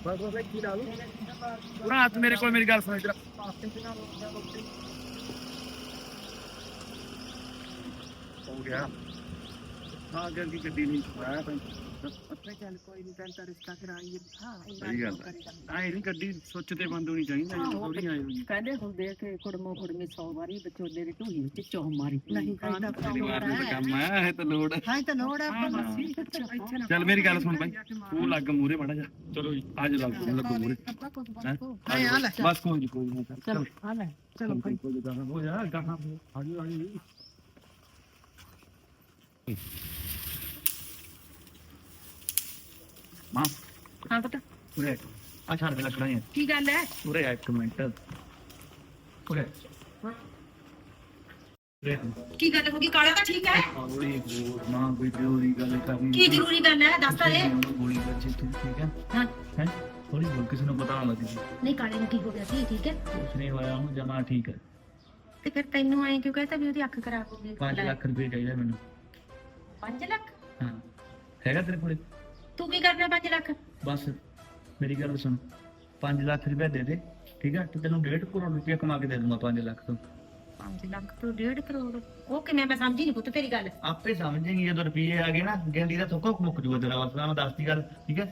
ਬਸ ਬਸ ਇੱਥੇ ਲਾ ਲਓ। ਪੂਰਾ ਹੱਥ ਮੇਰੇ ਕੋਲ ਮੇਰੀ ਗੱਲ ਸੁਣ ਇੱਧਰ ਹੋ ਗਿਆ। ਹਾਂ ਜਲਦੀ ਗੱਡੀ ਨਹੀਂ ਆਇਆ ਤਾਂ। ਚੱਲ ਕੋਈ ਨਹੀਂ ਤੈਨੂੰ ਤਾਂ ਰਿਸ਼ਤਾ ਕਰਾਈਏ। ਹਾਂ ਸਹੀ ਗੱਲ ਹੈ? ਆਏ ਨਹੀਂ ਗੱਡੀ ਸੁੱਚ ਤੇ ਬੰਦ ਹੋਣੀ ਚਾਹੀਦੀ ਹੈ ਥੋੜੀ ਆਏ ਹੋਈ ਕਹਿੰਦੇ ਹੁੰਦੇ ਆ ਕਿ ਕੁੜਮੋ ਕੁੜਮੀ 100 ਵਾਰੀ ਵਿਚੋਲੇ ਦੀ ਢੂਹੀ ਵਿੱਚ ਚੋਹ ਮਾਰੀ। ਨਹੀਂ ਹਾਂ, ਕਹਿੰਦਾ ਤੇਰੀ ਵਾਰ ਨੂੰ ਤਾਂ ਕੰਮ ਆਇਆ ਇਹ ਤਾਂ ਲੋੜ ਹੈ। ਹਾਂ ਤਾਂ ਲੋੜ ਆ ਆਪਾਂ ਹਾਂ। ਮਾਸੀ ਇੱਥੇ ਨਾ ਚੱਲ ਮੇਰੀ ਗੱਲ ਸੁਣ ਬਾਈ। ਤੂੰ ਲੱਗ ਮੂਰੇ ਮਾੜਾ ਜਾ ਚਲੋ ਜੀ। ਅੱਜ ਲੱਗ ਲੱਗੋ ਮੂਰੇ ਆਪਾਂ ਕੁਝ ਹੈਂ? ਹਾਂ ਆ ਲੈ। ਬਸ ਕੋਈ ਨਹੀਂ ਕੋਈ ਨਹੀਂ ਚਲੋ। ਆ ਲੈ। ਚਲੋ ਭਾਈ ਕੋਈ ਗਾਣਾ ਹੋ ਜਾ ਗਾਣਾ ਆਜੋ ਆਜੋ ਮਾਂ ਹਾਂ ਪਤਾ। ਉਰੇ ਆ ਛੱਡ ਦੇ ਲੱਕੜਾਂ ਹੀ ਕੀ ਗੱਲ ਹੈ ਉਰੇ ਆ ਇੱਕ ਮਿੰਟ। ਉਰੇ ਕੀ ਗੱਲ ਹੋ ਗਈ? ਕਾਲਾ ਤਾਂ ਠੀਕ ਹੈ ਹੌਲੀ ਬੋਲ ਨਾ ਕੋਈ ਜ਼ਰੂਰੀ ਗੱਲ ਕਰਨੀ। ਕੀ ਜ਼ਰੂਰੀ ਗੱਲ ਹੈ ਦੱਸ ਤਾਂ ਦੇ। ਗੋਲੀ ਵੱਜੀ ਤੂੰ ਠੀਕ ਹੈ ਹਾਂ। ਹੈ? ਥੋੜੀ ਬੋਲ ਕਿਸੇ ਨੂੰ ਪਤਾ ਨਾ ਲੱਗੇ। ਨਹੀਂ ਕਾਲੇ ਨੂੰ ਕੀ ਹੋ ਗਿਆ ਸੀ ਠੀਕ ਹੈ ਕੁਛ ਨਹੀਂ ਹੋਇਆ ਉਹਨੂੰ ਜਮਾ ਠੀਕ ਹੈ ਤੇ ਫਿਰ ਤੈਨੂੰ ਐਂ ਕਿਉਂ ਕਹਤਾ ਵੀ ਉਹਦੀ ਅੱਖ ਖਰਾਬ ਹੋ ਗਈ? 5 ਲੱਖ ਰੁਪਏ ਚਾਹੀਦਾ ਮੈਨੂੰ। 5 ਲੱਖ? ਹਾਂ। ਹੈਗਾ ਤੇਰੇ ਕੋਲੇ? ਤੂੰ ਕੀ ਕਰਨਾ 5 ਲੱਖ? ਬਸ ਮੇਰੀ ਗੱਲ ਸੁਣ। 5 ਲੱਖ ਰੁਪਏ ਦੇ ਦੇ ਠੀਕ ਹੈ ਤੇ ਤੈਨੂੰ 1.5 ਕਰੋੜ ਰੁਪਏ ਕਮਾ ਕੇ ਦੇ ਦੂੰਗਾ 5 ਲੱਖ ਤੋਂ। 5 ਲੱਖ ਤੋਂ 1.5 ਕਰੋੜ? ਉਹ ਕਿਵੇਂ ਮੈਂ ਸਮਝੀ ਨਹੀਂ ਪੁੱਤ ਤੇਰੀ ਗੱਲ। ਆਪੇ ਸਮਝੇਂਗੀ ਜਦੋਂ ਰੁਪਏ ਆ ਗਏ ਨਾ ਗੈਂਦੀ ਦਾ ਥੋਕਾ ਮੁੱਕ ਜੂਗਾ ਤੇਰਾ ਬਸ ਮੈਂ ਦੱਸਦੀ ਗੱਲ ਠੀਕ ਹੈ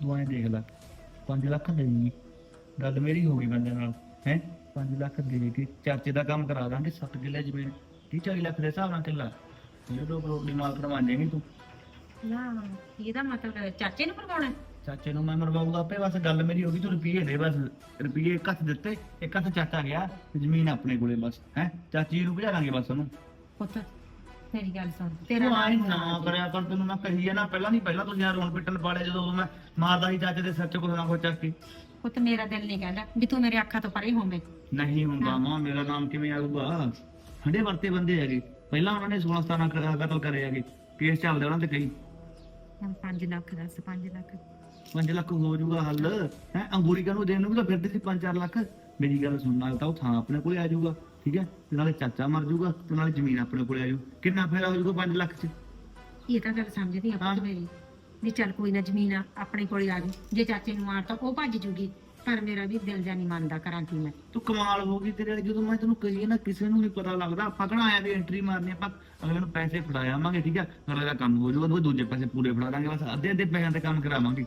ਤੂੰ ਐਂ ਦੇਖ ਲੈ 5 ਲੱਖ ਦੇਣੀ ਗੱਲ ਮੇਰੀ ਹੋ ਗਈ ਬੰਦੇ ਨਾਲ ਹੈ? 5 ਲੱਖ ਦੇ ਕੇ ਚਾਚੇ ਦਾ ਕੰਮ ਕਰਾ ਦਾਂਗੇ 7 ਕਿੱਲੇ ਜ਼ਮੀਨ 30 40 ਲੱਖ ਦੇ ਹਿਸਾਬ ਨਾਲ ਕਿੱਲਾ। ਇਹ ਦੋ ਕਰੋੜ ਦੀ ਮਾਲ ਕਰਵਾਣ ਜਾਏਗੀ ਤੂੰ। ਨਾ ਇਹਦਾ ਮਤਲਬ ਚਾਚੇ ਨੂੰ ਕਰਵਾਉਣਾ ਹੈ? ਚਾਚੇ ਨੂੰ ਮੈਂ ਮਰਵਾਊਗਾ ਆਪੇ ਬਸ ਗੱਲ ਮੇਰੀ ਹੋ ਗਈ ਤੂੰ ਰੁਪਏ ਦੇ ਬਸ ਰੁਪਏ ਇੱਕ ਹੱਥ ਦਿੱਤੇ ਇੱਕ ਹੱਥ ਚਾਚਾ ਗਿਆ ਤੇ ਜ਼ਮੀਨ ਆਪਣੇ ਕੋਲੇ ਬਸ ਹੈ? ਚਾਚੀ ਨੂੰ ਭਜਾ ਬਸ ਉਹਨੂੰ। ਪੁੱਤ ਮੇਰੀ ਗੱਲ ਸੁਣ ਤੇਰਾ ਤੂੰ ਨਾਮ ਨਾ ਕਰਿਆ ਕਰ ਤੈਨੂੰ ਮੈਂ ਕਹੀ ਆ ਨਾ ਪਹਿਲਾਂ ਨਹੀਂ ਪਹਿਲਾਂ ਤੂੰ ਯਾਰ ਰੋਣ ਪਿੱਟਣ ਪਾੜਿਆ ਜਦੋਂ ਉਦੋਂ ਮੈਂ ਮਾਰਦਾ ਸੀ ਚਾਚੇ ਦੇ ਸਿਰ 'ਚ ਕੁਛ ਨਾ ਕੁਛ ਚੱਕ ਕੇ। ਪੁੱਤ ਮੇਰਾ ਦਿਲ ਨਹੀਂ ਕਹਿੰਦਾ ਵੀ ਤੂੰ ਮੇਰੇ ਅੱਖਾਂ ਤੋਂ ਪਰੇ ਹੋਵੇਂ। ਨਹੀਂ ਹੁੰਦਾ ਮਾਂ ਮੇਰਾ ਨਾਮ ਕਿਵੇਂ ਆਊਗਾ? ਹੰਡੇ ਵਰਤੇ ਬੰਦੇ ਹੈਗੇ। ਪਹਿਲਾਂ ਉਹਨਾਂ ਨੇ 16 17 ਕ- ਕਤਲ ਕਰੇ ਹੈਗੇ ਕੇਸ ਚੱਲਦੇ ਉਹਨਾਂ ਤੇ ਕਈ। ਹੁਣ 5 ਲੱਖ ਦੱਸ 5 ਲੱਖ। 5 ਲੱਖ ਹੋ ਜਾਊਗਾ ਹੱਲ। ਹੈ ਅੰਗੂਰੀ ਨੂੰ ਦੇਣ ਨੂੰ ਵੀ ਤਾਂ ਫਿਰਦੇ ਸੀ 5-4 ਲੱਖ। ਮੇਰੀ ਗੱਲ ਸੁਣ ਨਾਲ ਤਾਂ ਉਹ ਥਾਂ ਆਪਣੇ ਕੋਲੇ ਆ ਜਾਊਗਾ ਠੀਕ ਹੈ? ਤੇ ਨਾਲੇ ਚਾਚਾ ਮਰ ਜਾਊਗਾ ਤੇ ਨਾਲੇ ਜ਼ਮੀਨ ਆਪਣੇ ਕੋਲੇ ਆ ਜਾਊ। ਕਿੰਨਾ ਫਾਇਦਾ ਹੋ ਜਾਊਗਾ 5 ਲੱਖ 'ਚ? ਇਹ ਤਾਂ ਗੱਲ ਸਮਝਦੀ ਆ ਹਾਂ। ਪੁੱਤ ਮੇਰੀ। ਵੀ ਚੱਲ ਕੋਈ ਨਾ ਜ਼ਮੀਨ ਆ, ਆਪਣੇ ਕੋਲ ਆ ਗਈ ਜੇ ਚਾਚੇ ਨੂੰ ਮਾਰਤਾ ਉਹ ਭੱਜ ਜੂਗੀ। ਪਰ ਮੇਰਾ ਵੀ ਦਿਲ ਜਾਨੀ ਮੰਨਦਾ ਕਰਾਂ ਕੀ ਮੈਂ। ਤੂੰ ਕਮਾਲ ਹੋ ਗਈ ਤੇਰੇ ਵਾਲੀ। ਜਦੋਂ ਮੈਂ ਤੈਨੂੰ ਕਹੀ ਨਾ ਕਿਸੇ ਨੂੰ ਨਹੀਂ ਪਤਾ ਲੱਗਦਾ ਆਪਾਂ ਕਿਹੜਾ ਆਇਆ ਵੀ ਐਂਟਰੀ ਮਾਰਨੀ ਆਪਾਂ ਅਗਲੇ ਨੂੰ ਪੈਸੇ ਫੜਾਇਆਵਾਂਗੇ ਠੀਕ ਹੈ ਅਗਲੇ ਦਾ ਕੰਮ ਹੋ ਜਾਊਗਾ ਉਹ ਦੂਜੇ ਪੈਸੇ ਪੂਰੇ ਫੜਾ ਦਾਂਗੇ ਬਸ ਅੱਧੇ ਅੱਧੇ ਪੈਸਿਆਂ ਤੇ ਕੰਮ ਕਰਾਵਾਂਗੇ।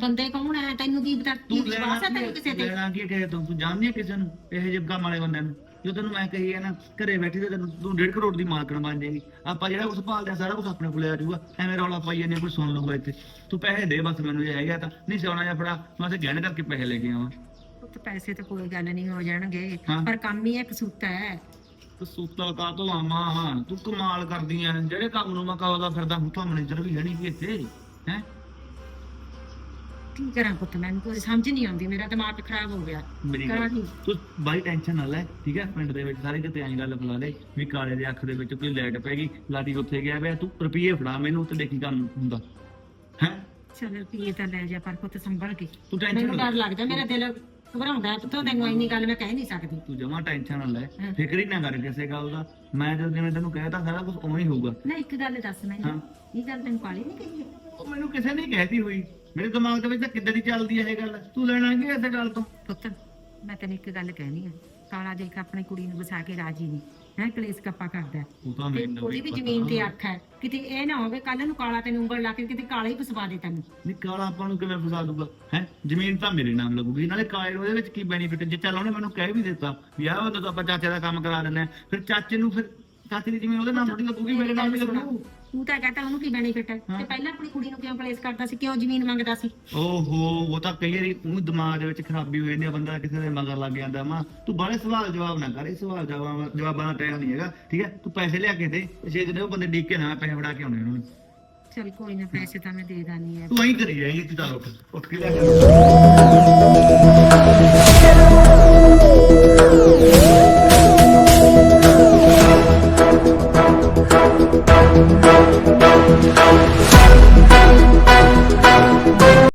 ਬੰਦੇ ਕੌਣ ਹੈ ਤੈਨੂੰ ਕੀ ਪਤਾ ਕੀ ਤੂੰ ਵਿਸ਼ਵਾਸ ਹੈ ਤੈਨੂੰ ਕਿਸੇ ਤੇ? ਲੈਣਾ ਕੀ ਕਹੇ ਤੂੰ? ਤੂੰ ਜਾਣਦੀ ਹੈ ਕਿਸੇ ਨੂੰ? ਇਹ ਕੰਮ ਵਾਲੇ ਬੰਦਿਆਂ ਨੂੰ? ਜੋ ਤੈਨੂੰ ਮੈਂ ਕਹੀ ਹੈ ਨਾ ਘਰੇ ਬੈਠੀ ਤੇ ਤੈਨੂੰ ਤੂੰ 1.5 ਕਰੋੜ ਦੀ ਮਾਲਕਣ ਬਣ ਜਾਏਗੀ। ਆਪਾਂ ਜਿਹੜਾ ਕੁਝ ਭਾਲਦੇ ਆ ਸਾਰਾ ਕੁਝ ਆਪਣੇ ਕੋਲੇ ਆ ਜਾਊਗਾ। ਐਵੇਂ ਰੌਲਾ ਪਾਈ ਜਾਂਦੇ ਕੋਈ ਸੁਣ ਲਊਗਾ ਇੱਥੇ। ਤੂੰ ਪੈਸੇ ਦੇ ਬਸ ਮੈਨੂੰ ਜੇ ਹੈਗਾ ਤਾਂ। ਨਹੀਂ ਸੋਨਾ ਜਾਂ ਫੜਾ ਮੈਂ ਤੇ ਗਹਿਣੇ ਕਰਕੇ ਪੈਸੇ ਲੈ ਕੇ ਆਵਾਂ। ਪੁੱਤ ਪੈਸੇ ਤਾਂ ਕੋਈ ਗੱਲ ਨਹੀਂ ਹੋ ਜਾਣਗੇ। ਹਾਂ। ਪਰ ਕੰਮ ਹੀ ਇੱਕ ਸੂਤਾ ਹੈ। ਤੂੰ ਸੁੱਤਾ ਕਾ ਤੋਂ ਆਵਾਂ ਤੂੰ ਕਮਾਲ ਕਰਦੀ ਐ ਜਿਹੜੇ ਕੰਮ ਨੂੰ ਮੈਂ ਕਹਦਾ ਫਿਰਦਾ? ਹੁਣ ਤਾਂ ਮੈਨੇਜਰ ਵੀ ਲੈਣੀ ਵੀ ਇੱਥੇ ਹੈ? ਕੀ ਕਰਾਂ ਪੁੱਤ ਮੈਨੂੰ ਕੋਈ ਸਮਝ ਨਹੀਂ ਆਉਂਦੀ ਮੇਰਾ ਦਿਮਾਗ ਖਰਾਬ ਹੋ ਗਿਆ। ਮੇਰੀ ਕਰਾਂ ਗੱਲ ਕੀ? ਤੂੰ ਬਾਈ ਟੈਨਸ਼ਨ ਨਾ ਲੈ ਠੀਕ ਹੈ? ਪਿੰਡ ਦੇ ਵਿੱਚ ਸਾਰੇ ਕਿਤੇ ਐਂ ਗੱਲ ਫਲਾ ਲੈ ਵੀ ਕਾਲੇ ਦੇ ਅੱਖ ਦੇ ਵਿੱਚ ਕੋਈ ਲਾਈਟ ਪੈ ਗਈ ਲਾਟੀ ਉੱਥੇ ਗਿਆ ਵੇ ਤੂੰ ਰੁਪਈਏ ਫੜਾ ਮੈਨੂੰ ਤੇ ਦੇਖੀ ਕੰਮ ਹੁੰਦਾ। ਹੈ? ਚਲ ਰੁਪਈਏ ਤਾਂ ਲੈ ਜਾ ਪਰ ਪੁੱਤ ਸੰਭਲ ਕੇ। ਤੂੰ ਟੈਨਸ਼ਨ ਮੈਨੂੰ ਡਰ ਲੱਗਦਾ ਮੇਰਾ ਦਿਲ ਘਬਰਾਉਂਦਾ ਹੈ ਪੁੱਤ ਤੈਨੂੰ ਇੰਨੀ ਗੱਲ ਮੈਂ ਕਹਿ ਨਹੀਂ ਸਕਦੀ। ਤੂੰ ਜਮਾ ਟੈਨਸ਼ਨ ਨਾ ਲੈ ਹਾਂ। ਫਿਕਰ ਹੀ ਨਾ ਕਰ ਕਿਸੇ ਗੱਲ ਦਾ। ਮੈਂ ਜਦੋਂ ਜਿਵੇਂ ਤੈਨੂੰ ਕਹਿਤਾ ਸਾਰਾ ਕੁਝ ਉਵੇਂ ਹੀ ਹੋਊਗਾ। ਨਾ ਇੱਕ ਗੱਲ ਦੱਸ ਹਾਂ। ਮੈਨੂੰ ਇਹ ਗੱਲ ਤੈਨੂੰ ਕਾਲੀ ਨਹੀਂ ਕਹੀ ਹੈ? ਉਹ ਮੈਨੂੰ ਕਿਸੇ ਨੇ ਕਹਿਤੀ ਹੋਈ। ਮੇਰੇ ਦਿਮਾਗ ਦੇ ਵਿੱਚ ਤਾਂ ਕਿੱਦਾਂ ਦੀ ਚੱਲਦੀ ਹੈ ਇਹ ਗੱਲ? ਤੂੰ ਲੈਣਾ ਕੀ ਇਸ ਗੱਲ ਤੋਂ? ਪੁੱਤ ਮੈਂ ਤੈਨੂੰ ਇੱਕ ਗੱਲ ਕਹਿਣੀ ਆ। ਕਾਲਾ ਦੇਖ ਆਪਣੀ ਕੁੜੀ ਨੂੰ ਵਸਾ ਕੇ ਰਾਜੀ ਨਹੀਂ। ਹੈ ਕਲੇਸ਼ ਕੱਪਾ ਕਰਦਾ। ਤਾਂ ਤੇ ਮੈਨੂੰ ਉਹਦੀ ਵੀ ਜ਼ਮੀਨ ਤੇ ਅੱਖ ਹੈ। ਕਿਤੇ ਇਹ ਨਾ ਹੋਵੇ ਕੱਲ ਨੂੰ ਕਾਲਾ ਤੈਨੂੰ ਉਂਗਲ ਲਾ ਕੇ ਕਿਤੇ ਕਾਲਾ ਹੀ ਫਸਵਾ ਦੇ ਤੈਨੂੰ। ਨਹੀਂ ਕਾਲਾ ਆਪਾਂ ਨੂੰ ਕਿਵੇਂ ਫਸਾ ਦੂਗਾ ਹੈ? ਜ਼ਮੀਨ ਤਾਂ ਮੇਰੇ ਨਾਮ ਲੱਗੂਗੀ। ਨਾਲੇ ਕਾਲੇ ਨੂੰ ਉਹਦੇ ਵਿੱਚ ਕੀ ਬੈਨੀਫਿਟ ਜੇ ਚੱਲ ਉਹਨੇ ਮੈਨੂੰ ਕਹਿ ਵੀ ਦਿੱਤਾ ਵੀ ਆਹ ਵਾ ਤਾਂ ਆਪਾਂ ਚਾਚੇ ਦਾ ਕੰਮ ਕਰਾ ਦਿੰਦੇ ਫਿਰ ਚਾਚੇ ਨੂੰ ਫਿਰ ਚਾਚੇ ਦੀ ਜ਼ਮੀਨ ਉਹਦੇ ਨਾਮ ਥੋੜੀ ਲੱਗੂਗੀ ਮੇਰੇ ਨਾਮ ਹੀ ਲੱਗੂ। ਤੂੰ ਤਾਂ ਕਹਤਾ ਉਹਨੂੰ ਕੀ ਬੈਨੀਫਿਟ ਹੈ? ਤੇ ਪਹਿਲਾਂ ਆਪਣੀ ਕੁੜੀ ਨੂੰ ਕਿਉਂ ਕਲੇਸ਼ ਕਰਦਾ ਸੀ? ਕਿਉਂ ਜ਼ਮੀਨ ਮੰਗਦਾ ਸੀ? ਓਹੋ ਉਹ ਤਾਂ ਕਈ ਵਾਰੀ ਉਹ ਦਿਮਾਗ ਦੇ ਵਿੱਚ ਖਰਾਬੀ ਹੋ ਜਾਂਦੀ ਆ ਬੰਦਾ ਕਿਸੇ ਦੇ ਮਗਰ ਲੱਗ ਜਾਂਦਾ। ਮਾ ਤੂੰ ਬਾਰੇ ਸਵਾਲ ਜਵਾਬ ਨਾ ਕਰ ਇਹ ਸਵਾਲ ਜਵਾਬ ਜਵਾਬਾਂ ਦਾ ਟਾਈਮ ਨਹੀਂ ਹੈਗਾ ਠੀਕ ਹੈ? ਤੂੰ ਪੈਸੇ ਲਿਆ ਕੇ ਦੇ ਛੇ ਦਿਨ ਉਹ ਬੰਦੇ ਡੀਕ ਨਾ ਪੈਸੇ ਫੜਾ ਕੇ ਆਉਣੇ ਉਹਨਾਂ ਨੂੰ। ਚਲ ਕੋਈ ਨਾ ਪੈਸੇ ਤਾਂ ਮੈਂ ਦੇ ਦਾਨੀ ਹੈ ਤੂੰ ਐਂ ਕਰੀ ਜਾਏਂਗੀ ਤੂੰ ਚੱਲ ਉੱਠ ਉੱਠ ਕੇ ਲਿਆ ਕੇ